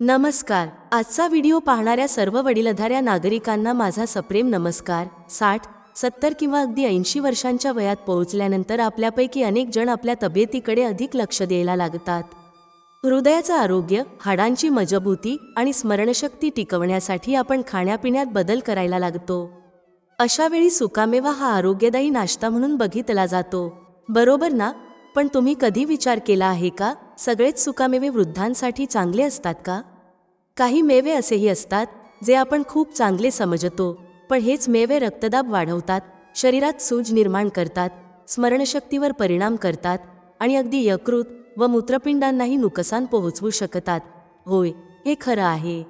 नमस्कार. आजचा व्हिडिओ पाहणाऱ्या सर्व वडीलधाऱ्या नागरिकांना माझा सप्रेम नमस्कार. साठ सत्तर किंवा अगदी ऐंशी वर्षांच्या वयात पोहोचल्यानंतर आपल्यापैकी अनेक जण आपल्या तब्येतीकडे अधिक लक्ष द्यायला लागतात. हृदयाचं आरोग्य हाडांची मजबूती आणि स्मरणशक्ती टिकवण्यासाठी आपण खाण्यापिण्यात बदल करायला लागतो. अशावेळी सुकामेवा हा आरोग्यदायी नाश्ता म्हणून बघितला जातो. बरोबर ना? पण तुम्ही कधी विचार केला आहे का? सगळेच सुकामेवे वृद्धांसाठी चांगले असतात का? काही मेवे असेही असतात जे आपण खूप चांगले समजतो पण हेच मेवे रक्तदाब वाढवतात शरीरात सूज निर्माण करतात स्मरणशक्तीवर परिणाम करतात आणि अगदी यकृत व मूत्रपिंडांनाही नुकसान पोहोचवू शकतात. होय हे खरं आहे.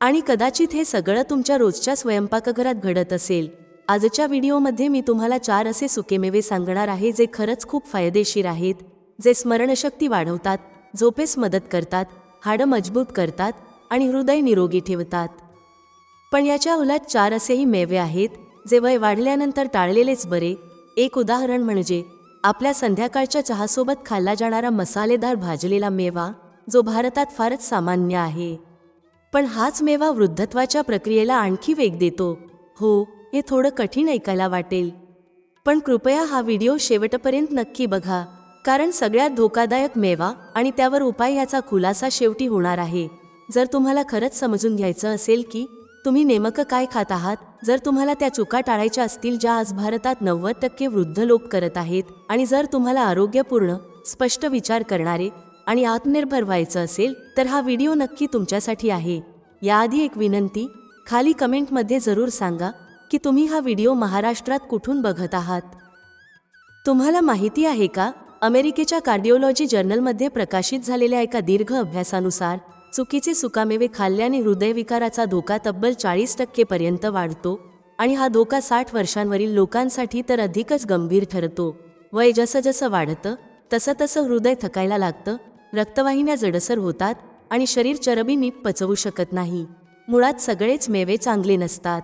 आणि कदाचित हे सगळं तुमच्या रोजच्या स्वयंपाकघरात घडत असेल. आजच्या व्हिडिओमध्ये मी तुम्हाला चार असे सुकेमेवे सांगणार आहे जे खरंच खूप फायदेशीर आहेत जे स्मरणशक्ती वाढवतात झोपेस मदत करतात हाडं मजबूत करतात आणि हृदय निरोगी ठेवतात. पण याच्या उलट चार असेही मेवे आहेत जे वय वाढल्यानंतर टाळलेलेच बरे. एक उदाहरण म्हणजे आपल्या संध्याकाळच्या चहासोबत खाल्ला जाणारा मसालेदार भाजलेला मेवा जो भारतात फारच सामान्य आहे. पण हाच मेवा वृद्धत्वाच्या प्रक्रियेला आणखी वेग देतो. हो हे थोडं कठीण ऐकायला वाटेल. पण कृपया हा व्हिडिओ शेवटपर्यंत नक्की बघा कारण सगळ्यात धोकादायक मेवा आणि त्यावर उपाय याचा खुलासा शेवटी होणार आहे. जर तुम्हाला खरंच समजून घ्यायचं असेल की तुम्ही नेमकं काय खात आहात जर तुम्हाला त्या चुका टाळायच्या असतील ज्या आज भारतात नव्वद टक्के वृद्ध लोक करत आहेत आणि जर तुम्हाला आरोग्यपूर्ण स्पष्ट विचार करणारे आणि आत्मनिर्भर व्हायचं असेल तर हा व्हिडिओ नक्की तुमच्यासाठी आहे. याआधी एक विनंती खाली कमेंटमध्ये जरूर सांगा की तुम्ही हा व्हिडिओ महाराष्ट्रात कुठून बघत आहात? तुम्हाला माहिती आहे का अमेरिकेच्या कार्डिओलॉजी जर्नलमध्ये प्रकाशित झालेल्या एका दीर्घ अभ्यासानुसार चुकीचे सुकामेवे खाल्ल्याने हृदयविकाराचा धोका तब्बल चाळीस टक्केपर्यंत वाढतो आणि हा धोका साठ वर्षांवरील लोकांसाठी तर अधिकच गंभीर ठरतो. वय जसं जसं वाढतं तसं तसं हृदय थकायला लागतं रक्तवाहिन्या जडसर होतात आणि शरीर चरबी नीट पचवू शकत नाही. मुळात सगळेच मेवे चांगले नसतात.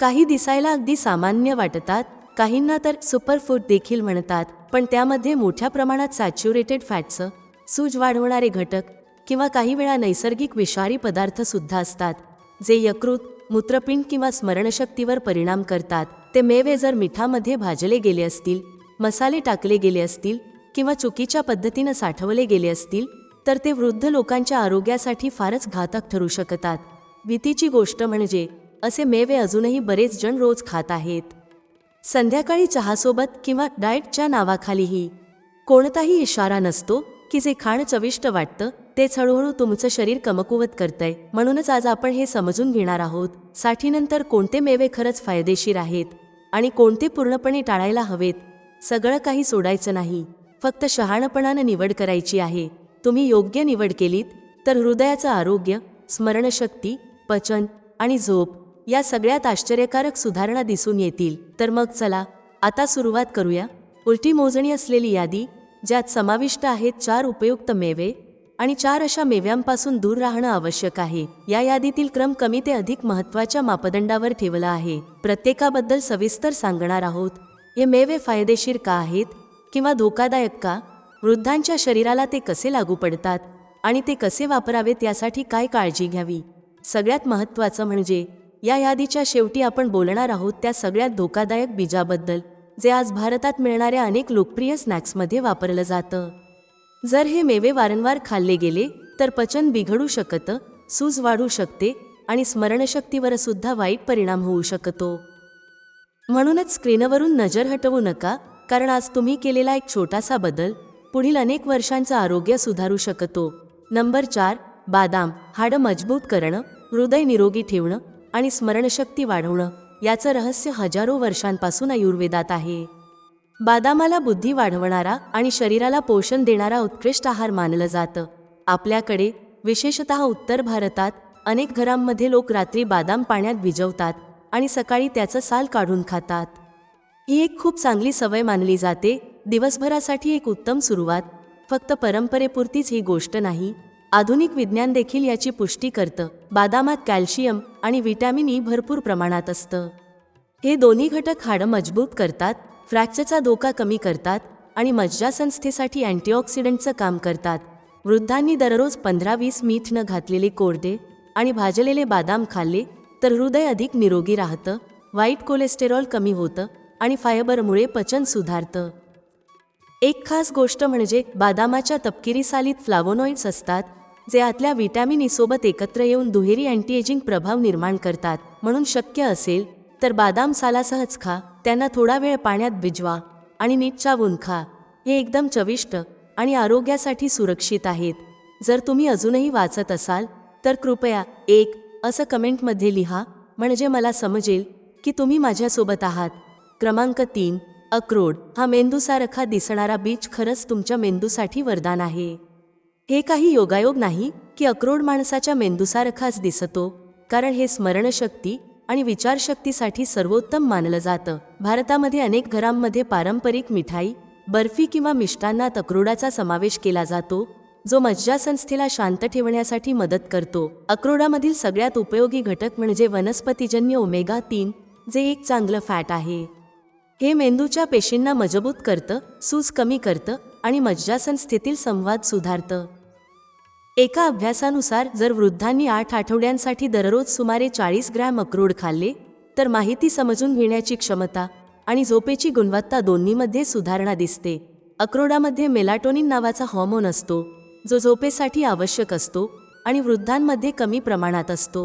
काही दिसायला अगदी सामान्य वाटतात काहींना तर सुपरफूड देखील म्हणतात पण त्यामध्ये मोठ्या प्रमाणात सॅच्युरेटेड फॅटचं सूज वाढवणारे घटक किंवा काही वेळा नैसर्गिक विषारी पदार्थ सुद्धा असतात जे यकृत मूत्रपिंड किंवा स्मरणशक्तीवर परिणाम करतात. ते मेवे जर मिठामध्ये भाजले गेले असतील मसाले टाकले गेले असतील किंवा चुकीच्या पद्धतीनं साठवले गेले असतील तर ते वृद्ध लोकांच्या आरोग्यासाठी फारच घातक ठरू शकतात. भीतीची गोष्ट म्हणजे असे मेवे अजूनही बरेच जण रोज खात आहेत. संध्याकाळी चहासोबत किंवा डाएटच्या नावाखालीही कोणताही इशारा नसतो की जे खाण चविष्ट वाटतं तेच हळूहळू तुमचं शरीर कमकुवत करतंय. म्हणूनच आज आपण हे समजून घेणार आहोत साठीनंतर कोणते मेवे खरंच फायदेशीर आहेत आणि कोणते पूर्णपणे टाळायला हवेत सगळं काही सोडायचं नाही. फक्त शहाणपणानं निवड करायची आहे. तुम्ही योग्य निवड केलीत तर हृदयाचं आरोग्य स्मरणशक्ती पचन आणि झोप या सगळ्यात आश्चर्यकारक सुधारणा दिसून येतील. तर मग चला आता सुरुवात करूया. उलटी मोजणी असलेली यादी ज्यात समाविष्ट आहेत चार उपयुक्त मेवे आणि चार अशा मेव्यांपासून दूर राहणं आवश्यक आहे. या यादीतील क्रम कमी ते अधिक महत्त्वाच्या मापदंडावर ठेवला आहे. प्रत्येकाबद्दल सविस्तर सांगणार आहोत हे मेवे फायदेशीर का आहेत किंवा धोकादायक का? वृद्धांच्या शरीराला ते कसे लागू पडतात आणि ते कसे वापरावेत यासाठी काय काळजी घ्यावी? सगळ्यात महत्त्वाचं म्हणजे या यादीच्या शेवटी आपण बोलणार आहोत त्या सगळ्यात धोकादायक बीजाबद्दल. जे आज भारतात मिळणाऱ्या अनेक लोकप्रिय स्नॅक्समध्ये वापरलं जातं. जर हे मेवे वारंवार खाल्ले गेले तर पचन बिघडू शकतं सूज वाढू शकते आणि स्मरणशक्तीवर सुद्धा वाईट परिणाम होऊ शकतो. म्हणूनच स्क्रीनवरून नजर हटवू नका कारण आज तुम्ही केलेला एक छोटासा बदल पुढील अनेक वर्षांचं आरोग्य सुधारू शकतो. नंबर चार बादाम हाडं मजबूत करणं हृदय निरोगी ठेवणं आणि स्मरणशक्ती वाढवणं. याचं रहस्य हजारो वर्षांपासून आयुर्वेदात आहे. बादामाला बुद्धी वाढवणारा आणि शरीराला पोषण देणारा उत्कृष्ट आहार मानलं जातं. आपल्याकडे विशेषत उत्तर भारतात अनेक घरांमध्ये लोक रात्री बादाम पाण्यात भिजवतात आणि सकाळी त्याचं साल काढून खातात. ही एक खूप चांगली सवय मानली जाते. दिवसभरासाठी एक उत्तम सुरुवात फक्त परंपरेपुरतीच ही गोष्ट नाही आधुनिक विज्ञान देखील याची पुष्टी करतं. बादामात कॅल्शियम आणि व्हिटॅमिन ई भरपूर प्रमाणात असतं. हे दोन्ही घटक हाडं मजबूत करतात फ्रॅक्चरचा धोका कमी करतात आणि मज्जासंस्थेसाठी अँटीऑक्सिडंटचं काम करतात. वृद्धांनी दररोज पंधरा वीस मीठ न घातलेले कोरडे आणि भाजलेले बादाम खाल्ले तर हृदय अधिक निरोगी राहतं वाईट कोलेस्टेरॉल कमी होतं आणि फायबरमुळे पचन सुधारतं. एक खास गोष्ट म्हणजे बादामाच्या तपकिरी सालीत फ्लावोनॉइड्स असतात जे आतल्या विटॅमिन e सोबत एकत्र येऊन दुहेरी अँटीएजिंग प्रभाव निर्माण करतात. म्हणून शक्य असेल तर बादाम सालासहच खा त्यांना थोडा वेळ पाण्यात भिजवा आणि नीट चावून खा. हे एकदम चविष्ट आणि आरोग्यासाठी सुरक्षित आहेत. जर तुम्ही अजूनही वाचत असाल तर कृपया एक असं कमेंटमध्ये लिहा. म्हणजे मला समजेल की तुम्ही माझ्यासोबत आहात. क्रमांक तीन अक्रोड हा मेंदूसारखा दिसणारा बीज खरंच तुमच्या मेंदूसाठी वरदान आहे. हे काही योगायोग नाही की अक्रोड माणसाच्या मेंदूसारखाच दिसतो कारण हे स्मरणशक्ती आणि विचारशक्तीसाठी सर्वोत्तम मानलं जातं. भारतामध्ये अनेक घरांमध्ये पारंपरिक मिठाई बर्फी किंवा मिष्टांना अक्रोडाचा समावेश केला जातो जो मज्जासंस्थेला शांत ठेवण्यासाठी मदत करतो. अक्रोडामधील सगळ्यात उपयोगी घटक म्हणजे वनस्पतीजन्य ओमेगा तीन जे एक चांगलं फॅट आहे. हे मेंदूच्या पेशींना मजबूत करतं सूज कमी करतं आणि मज्जासंस्थेतील संवाद सुधारतं. एका अभ्यासानुसार जर वृद्धांनी आठ आठवड्यांसाठी दररोज सुमारे चाळीस ग्रॅम अक्रोड खाल्ले तर माहिती समजून घेण्याची क्षमता आणि झोपेची गुणवत्ता दोन्हीमध्ये सुधारणा दिसते. अक्रोडामध्ये मेलाटोनिन नावाचा हॉर्मोन असतो जो झोपेसाठी आवश्यक असतो आणि वृद्धांमध्ये कमी प्रमाणात असतो.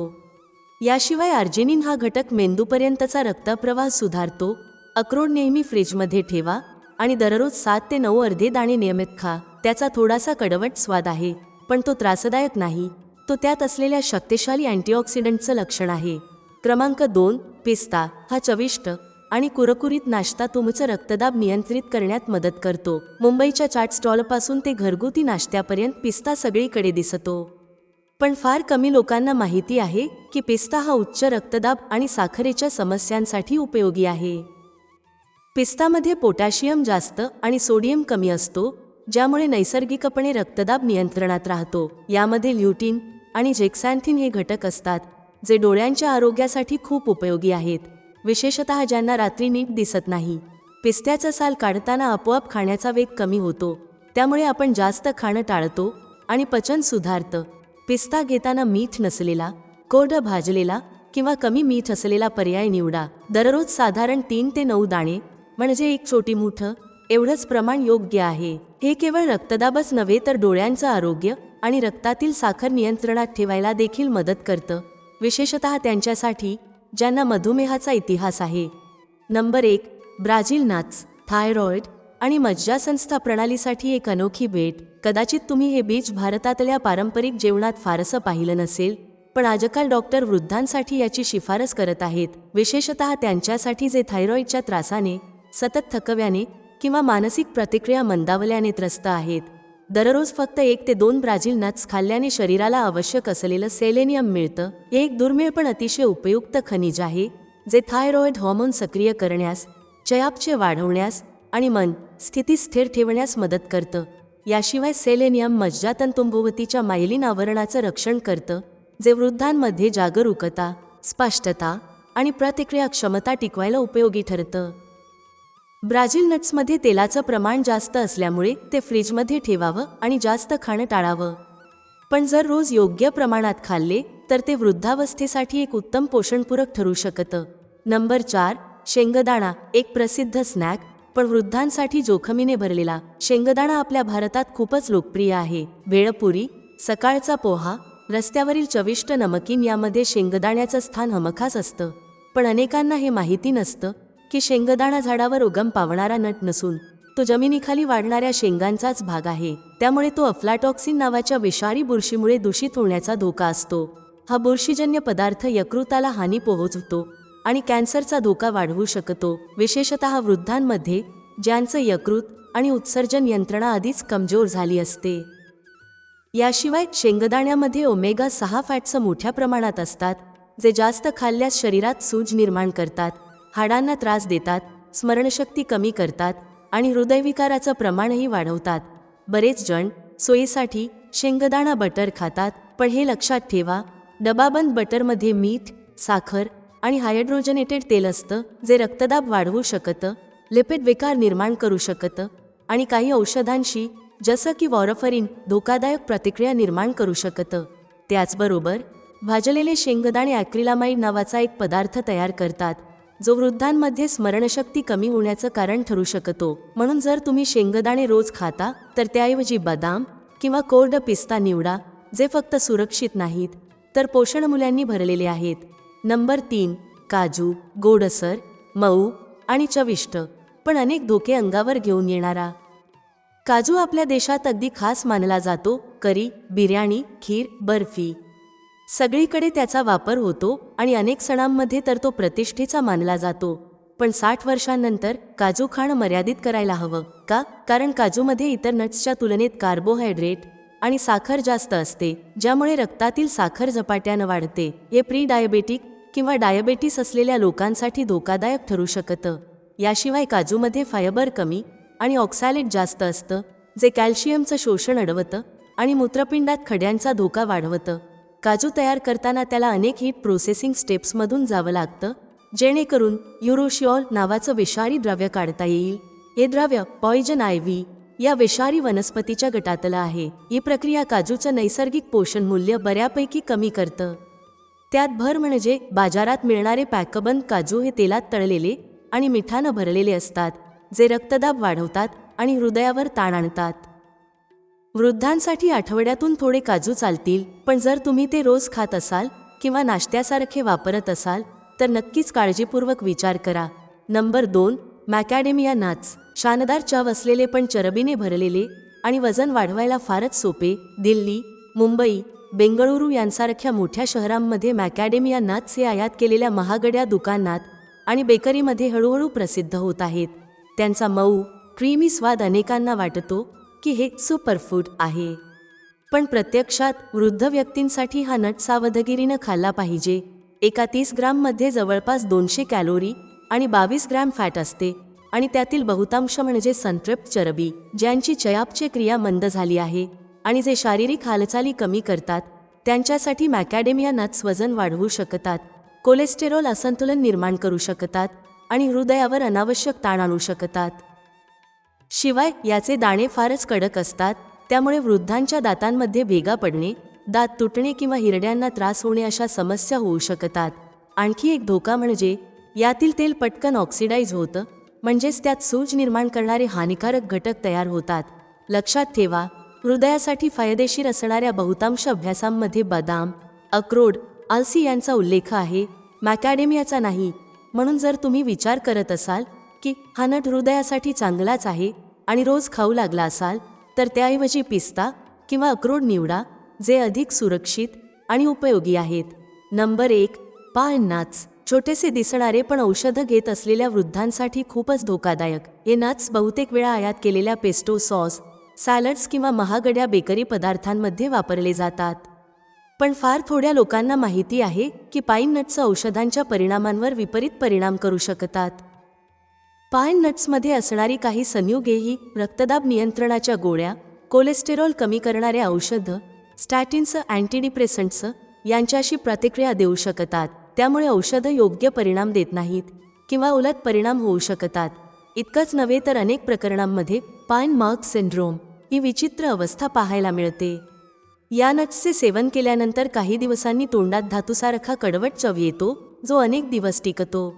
याशिवाय आर्जिनिन हा घटक मेंदूपर्यंतचा रक्तप्रवाह सुधारतो अक्रोड नेहमी फ्रीजमध्ये ठेवा आणि दररोज सात ते नऊ अर्धे दाणे नियमित खा त्याचा थोडासा कडवट स्वाद आहे. पण तो त्रासदायक नाही. तो त्यात असलेल्या शक्तिशाली अँटीऑक्सिडंटचं लक्षण आहे. क्रमांक दोन पिस्ता हा चविष्ट आणि कुरकुरीत नाश्ता तुमचं रक्तदाब नियंत्रित करण्यात मदत करतो. मुंबईच्या चाट स्टॉलपासून ते घरगुती नाश्त्यापर्यंत पिस्ता सगळीकडे दिसतो. पण फार कमी लोकांना माहिती आहे की पिस्ता हा उच्च रक्तदाब आणि साखरेच्या समस्यांसाठी उपयोगी आहे. पिस्तामध्ये पोटॅशियम जास्त आणि सोडियम कमी असतो ज्यामुळे नैसर्गिकपणे रक्तदाब नियंत्रणात राहतो. यामध्ये ल्युटीन आणि जेक्सॅन्थिन हे घटक असतात जे डोळ्यांच्या आरोग्यासाठी खूप उपयोगी आहेत. विशेषतः ज्यांना रात्री नीट दिसत नाही. पिस्त्याचा साल काढताना आपोआप खाण्याचा वेग कमी होतो. त्यामुळे आपण जास्त खाणं टाळतो आणि पचन सुधारतं. पिस्ता घेताना मीठ नसलेला कोरडं भाजलेला किंवा कमी मीठ असलेला पर्याय निवडा. दररोज साधारण तीन ते नऊ दाणे म्हणजे एक छोटी मुठं एवढंच प्रमाण योग्य आहे. हे केवळ रक्तदाबच नव्हे तर डोळ्यांचं आरोग्य आणि रक्तातील साखर नियंत्रणात ठेवायला देखील मदत करतं. विशेषतः त्यांच्यासाठी ज्यांना मधुमेहाचा इतिहास आहे. नंबर एक ब्राझील नाच थायरॉइड आणि मज्जासंस्था प्रणालीसाठी एक अनोखी भेट. कदाचित तुम्ही हे बीज भारतातल्या पारंपरिक जेवणात फारसं पाहिलं नसेल पण आजकाल डॉक्टर वृद्धांसाठी याची शिफारस करत आहेत. विशेषतः त्यांच्यासाठी जे थायरॉईडच्या त्रासाने सतत थकव्याने किंवा मानसिक प्रतिक्रिया मंदावल्याने त्रस्त आहेत. दररोज फक्त एक ते दोन ब्राझील नट्स खाल्ल्याने शरीराला आवश्यक असलेलं सेलेनियम मिळतं. हे एक दुर्मिळ पण अतिशय उपयुक्त खनिज आहे जे थायरॉइड हॉर्मोन सक्रिय करण्यास चयापचे वाढवण्यास आणि मन स्थिती स्थिर ठेवण्यास मदत करतं. याशिवाय सेलेनियम मज्जातंतुंभोवतीच्या मायलिन आवरणाचं रक्षण करतं जे वृद्धांमध्ये जागरूकता स्पष्टता आणि प्रतिक्रिया क्षमता टिकवायला उपयोगी ठरतं. ब्राझील नट्समध्ये तेलाचं प्रमाण जास्त असल्यामुळे ते फ्रीजमध्ये ठेवावं आणि जास्त खाणं टाळावं. पण जर रोज योग्य प्रमाणात खाल्ले तर ते वृद्धावस्थेसाठी एक उत्तम पोषणपूरक ठरू शकतं. नंबर चार शेंगदाणा एक प्रसिद्ध स्नॅक पण वृद्धांसाठी जोखमीने भरलेला. शेंगदाणा आपल्या भारतात खूपच लोकप्रिय आहे. भेळपुरी सकाळचा पोहा रस्त्यावरील चविष्ट नमकीन यामध्ये शेंगदाण्याचं स्थान हमखास असतं. पण अनेकांना हे माहिती नसतं की शेंगदाणा झाडावर उगम पावणारा नट नसून तो जमिनीखाली वाढणाऱ्या शेंगांचाच भाग आहे. त्यामुळे तो अफ्लाटॉक्सिन नावाच्या विषारी बुरशीमुळे दूषित होण्याचा धोका असतो. हा बुरशीजन्य पदार्थ यकृताला हानी पोहोचवतो आणि कॅन्सरचा धोका वाढवू शकतो. विशेषतः वृद्धांमध्ये ज्यांचं यकृत आणि उत्सर्जन यंत्रणा आधीच कमजोर झाली असते. याशिवाय शेंगदाण्यामध्ये ओमेगा सहा फॅट्स मोठ्या प्रमाणात असतात जे जास्त खाल्ल्यास शरीरात सूज निर्माण करतात. हाडांना त्रास देतात स्मरणशक्ती कमी करतात आणि हृदयविकाराचं प्रमाणही वाढवतात. बरेच जण सोयीसाठी शेंगदाणा बटर खातात पण हे लक्षात ठेवा डबाबंद बटरमध्ये मीठ साखर आणि हायड्रोजनेटेड तेल असतं जे रक्तदाब वाढवू शकतं लिपिड विकार निर्माण करू शकतं आणि काही औषधांशी जसं की वॉरफरीन धोकादायक प्रतिक्रिया निर्माण करू शकतं. त्याचबरोबर भाजलेले शेंगदाणे ॲक्रिलामाइड नावाचा एक पदार्थ तयार करतात. जो वृद्धांमध्ये स्मरणशक्ती कमी होण्याचं कारण ठरू शकतो. म्हणून जर तुम्ही शेंगदाणे रोज खाता तर त्याऐवजी बदाम किंवा कोरड पिस्ता निवडा जे फक्त सुरक्षित नाहीत तर पोषण मुलांनी भरलेले आहेत. नंबर तीन काजू गोडसर मऊ आणि चविष्ट पण अनेक धोके अंगावर घेऊन येणारा. काजू आपल्या देशात अगदी खास मानला जातो करी बिर्याणी खीर बर्फी. सगळीकडे त्याचा वापर होतो आणि अनेक सणांमध्ये तर तो प्रतिष्ठेचा मानला जातो. पण साठ वर्षांनंतर काजू खाणं मर्यादित करायला हवं का? कारण काजूमध्ये इतर नट्सच्या तुलनेत कार्बोहायड्रेट आणि साखर जास्त असते ज्यामुळे रक्तातील साखर झपाट्यानं वाढते. हे प्री डायबेटिक किंवा डायबेटीस असलेल्या लोकांसाठी धोकादायक ठरू शकतं. याशिवाय काजूमध्ये फायबर कमी आणि ऑक्सॅलेट जास्त असतं जे कॅल्शियमचं शोषण अडवतं आणि मूत्रपिंडात खड्यांचा धोका वाढवतं. काजू तयार करताना त्याला अनेक हीट प्रोसेसिंग स्टेप्समधून जावं लागतं. जेणेकरून युरोशिऑल नावाचं विषारी द्रव्य काढता येईल. हे द्रव्य पॉयजन आयव्ही या विषारी वनस्पतीच्या गटातलं आहे. ही प्रक्रिया काजूचं नैसर्गिक पोषण मूल्य बऱ्यापैकी कमी करतं. त्यात भर म्हणजे बाजारात मिळणारे पॅकबंद काजू हे तेलात तळलेले आणि मिठानं भरलेले असतात जे रक्तदाब वाढवतात आणि हृदयावर ताण आणतात. वृद्धांसाठी आठवड्यातून थोडे काजू चालतील पण जर तुम्ही ते रोज खात असाल किंवा नाश्त्यासारखे वापरत असाल तर नक्कीच काळजीपूर्वक विचार करा. नंबर दोन मॅकॅडेमिया नाच. शानदार चव असलेले पण चरबीने भरलेले आणि वजन वाढवायला फारच सोपे दिल्ली मुंबई बेंगळुरू यांसारख्या मोठ्या शहरांमध्ये मॅकॅडेमिया नाच हे आयात केलेल्या महागड्या दुकानात आणि बेकरीमध्ये हळूहळू प्रसिद्ध होत आहेत. त्यांचा मऊ क्रीमी स्वाद अनेकांना वाटतो की हे सुपरफूड आहे. पण प्रत्यक्षात वृद्ध व्यक्तींसाठी हा नट सावधगिरीनं खाल्ला पाहिजे. एका तीस ग्राममध्ये जवळपास दोनशे कॅलोरी आणि बावीस ग्रॅम फॅट असते. आणि त्यातील बहुतांश म्हणजे संतृप्त चरबी ज्यांची चयापची क्रिया मंद झाली आहे आणि जे शारीरिक हालचाली कमी करतात त्यांच्यासाठी मॅकॅडेमिया नट्स वजन वाढवू शकतात कोलेस्टेरॉल असंतुलन निर्माण करू शकतात आणि हृदयावर अनावश्यक ताण आणू शकतात. शिवाय याचे दाणे फारच कडक असतात त्यामुळे वृद्धांच्या दातांमध्ये भेगा पडणे दात तुटणे किंवा हिरड्यांना त्रास होणे अशा समस्या होऊ शकतात. आणखी एक धोका म्हणजे यातील तेल पटकन ऑक्सिडाईज होतं म्हणजेच त्यात सूज निर्माण करणारे हानिकारक घटक तयार होतात. लक्षात ठेवा हृदयासाठी फायदेशीर असणाऱ्या बहुतांश अभ्यासांमध्ये बदाम अक्रोड आलसी यांचा उल्लेख आहे मॅकॅडेमियाचा नाही म्हणून जर तुम्ही विचार करत असाल की हा नट हृदयासाठी चांगलाच आहे आणि रोज खाऊ लागला असाल तर त्याऐवजी पिस्ता किंवा अक्रोड निवडा जे अधिक सुरक्षित आणि उपयोगी आहेत. नंबर एक पाय नाच. छोटेसे दिसणारे पण औषधं घेत असलेल्या वृद्धांसाठी खूपच धोकादायक. हे नाच बहुतेक वेळा आयात केलेल्या पेस्टो सॉस सॅलड्स किंवा महागड्या बेकरी पदार्थांमध्ये वापरले जातात. पण फार थोड्या लोकांना माहिती आहे की पाईन नट्स औषधांच्या परिणामांवर विपरीत परिणाम करू शकतात. पाईन नट्समध्ये असणारी काही संयुगेही रक्तदाब नियंत्रणाच्या गोळ्या कोलेस्टेरॉल कमी करणारे औषधं स्टॅटिन्स अँटीडिप्रेसंट्स यांच्याशी प्रतिक्रिया देऊ शकतात. त्यामुळे औषधं योग्य परिणाम देत नाहीत किंवा उलट परिणाम होऊ शकतात. इतकंच नव्हे तर अनेक प्रकरणांमध्ये पाईन मार्क सिंड्रोम ही विचित्र अवस्था पाहायला मिळते. या नट्सचे सेवन केल्यानंतर काही दिवसांनी तोंडात धातूसारखा कडवट चव येतो जो अनेक दिवस टिकतो.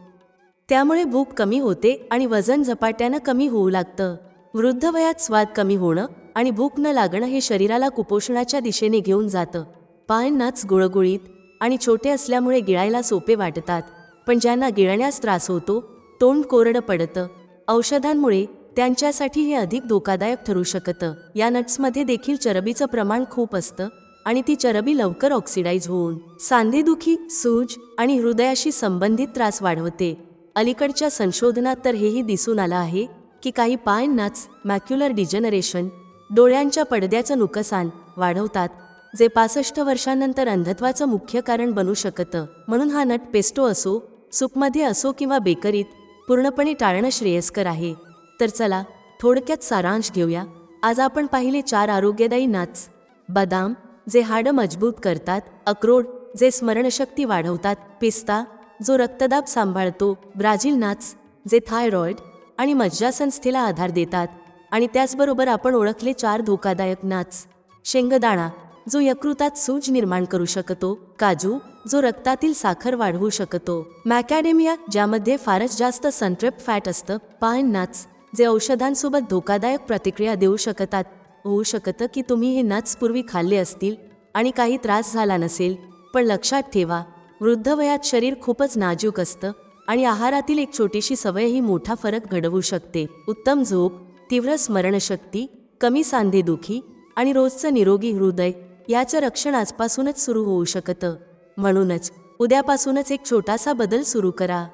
त्यामुळे भूक कमी होते आणि वजन झपाट्यानं कमी होऊ लागतं. वृद्ध वयात स्वाद कमी होणं आणि भूक न लागणं हे शरीराला कुपोषणाच्या दिशेने घेऊन जातं. पायनाच गुळगुळीत आणि छोटे असल्यामुळे गिळायला सोपे वाटतात. पण ज्यांना गिळण्यास त्रास होतो तोंड कोरडं पडतं. औषधांमुळे त्यांच्यासाठी हे अधिक धोकादायक ठरू शकतं. या नट्समध्ये देखील चरबीचं प्रमाण खूप असतं आणि ती चरबी लवकर ऑक्सिडाईज होऊन सांधेदुखी सूज आणि हृदयाशी संबंधित त्रास वाढवते. अलीकडच्या संशोधनात तर हेही दिसून आलं आहे की काही पाय नाच मॅक्युलर डिजनरेशन डोळ्यांच्या पडद्याचं नुकसान वाढवतात जे पासष्ट वर्षांनंतर अंधत्वाचं मुख्य कारण बनू शकतं. म्हणून हा नट पेस्टो असो सूपमध्ये असो किंवा बेकरीत पूर्णपणे टाळणं श्रेयस्कर आहे. तर चला थोडक्यात सारांश घेऊया. आज आपण पाहिले चार आरोग्यदायी नाच बदाम जे हाडं मजबूत करतात अक्रोड जे स्मरणशक्ती वाढवतात पिस्ता जो रक्तदाब सांभाळतो ब्राझील नाच जे थायरॉइड आणि मज्जासंस्थेला आधार देतात. आणि त्याचबरोबर आपण ओळखले चार धोकादायक नाच शेंगदाणा जो यकृतात सूज निर्माण करू शकतो काजू जो रक्तातील साखर वाढवू शकतो. मॅकॅडेमिया ज्यामध्ये फारच जास्त सनट्रेप फॅट असतं पायन नाच जे औषधांसोबत धोकादायक प्रतिक्रिया देऊ शकतात. होऊ शकतं की तुम्ही हे नाच पूर्वी खाल्ले असतील आणि काही त्रास झाला नसेल पण लक्षात ठेवा वृद्ध वयात शरीर खूपच नाजूक असतं आणि आहारातील एक छोटीशी सवयही मोठा फरक घडवू शकते. उत्तम झोप तीव्र स्मरणशक्ती कमी सांधेदुखी आणि रोजचं निरोगी हृदय याचं रक्षण आजपासूनच सुरू होऊ शकतं. म्हणूनच उद्यापासूनच एक छोटासा बदल सुरू करा.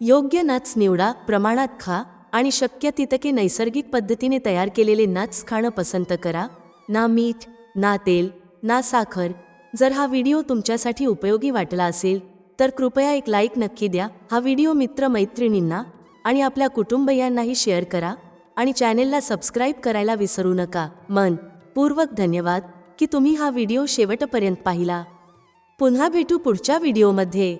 योग्य नाच निवडा प्रमाणात खा आणि शक्य तितके नैसर्गिक पद्धतीने तयार केलेले नाच खाणं पसंत करा. ना मीठ ना तेल ना साखर जर हा व्हिडिओ तुमच्यासाठी उपयोगी वाटला असेल तर कृपया एक लाईक नक्की द्या हा व्हिडिओ मित्र मैत्रिणींना आणि आपल्या कुटुंबियांनाही शेअर करा आणि चॅनेलला सबस्क्राईब करायला विसरू नका. मन पूर्वक धन्यवाद की तुम्ही हा व्हिडिओ शेवटपर्यंत पाहिला. पुन्हा भेटू पुढच्या व्हिडिओमध्ये.